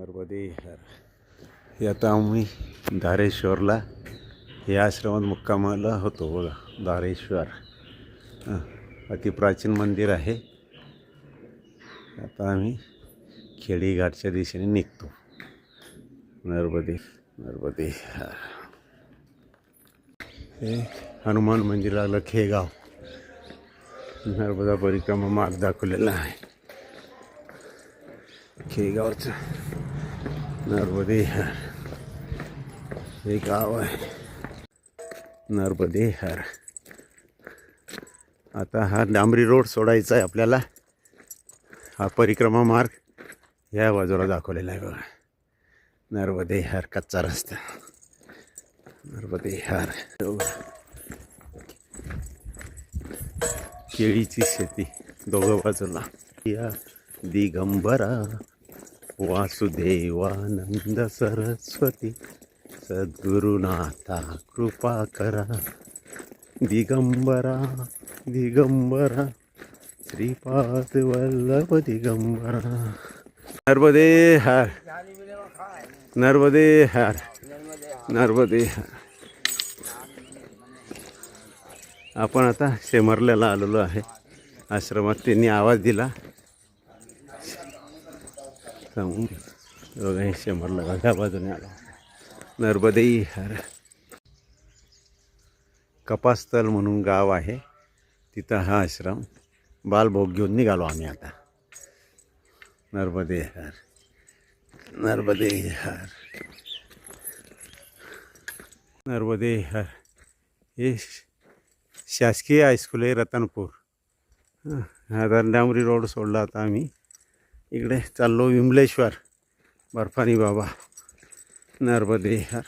नर्मदे हर हे आता आम्ही धारेश्वरला या आश्रमात मुक्कामाला होतो बघा धारेश्वर. अतिप्राचीन मंदिर आहे. आता आम्ही खेडीघाटच्या दिशेने निघतो. नर्मदे नर्मदे हर हे हनुमान मंदिर लागलं खेगाव नर्मदा परिक्रमा मार्ग दाखवलेला आहे. खेगावचं नर्मदेहर हे गाव आहे नर्मदेहर आता हा डांबरी रोड सोडायचा आहे आपल्याला. हा परिक्रमा मार्ग या बाजूला दाखवलेला आहे बघा. नर्मदे कच्चा रस्ता. नर्मदे हर. केळीची शेती दोघं बाजूला. या दिगंबरा. वासुदेवानंद सरस्वती सद्गुरुनाथा कृपा करा। दिगंबरा दिगंबरा श्रीपाद वल्लभ दिगंबरा। नर्मदे हर नर्मदे हर नर्मदे हर। आपण आता शेमरल्याला आलेलो आहे. आश्रमात त्यांनी आवाज दिला. सांगून बघा शंभरला शेमरला बाजूने आला. नर्मदेई हर कपास्थल म्हणून गाव आहे. तिथं हा आश्रम. बालभोग घेऊन निघालो आम्ही आता. नर्मदे हर नर्मदे हर नर्मदे हर हे शासकीय हायस्कूल आहे रतनपूर. हा आता डांबरी रोड सोडला आता आम्ही. इकडे चाललो विमलेश्वर बर्फानी बाबा नर्मदे हर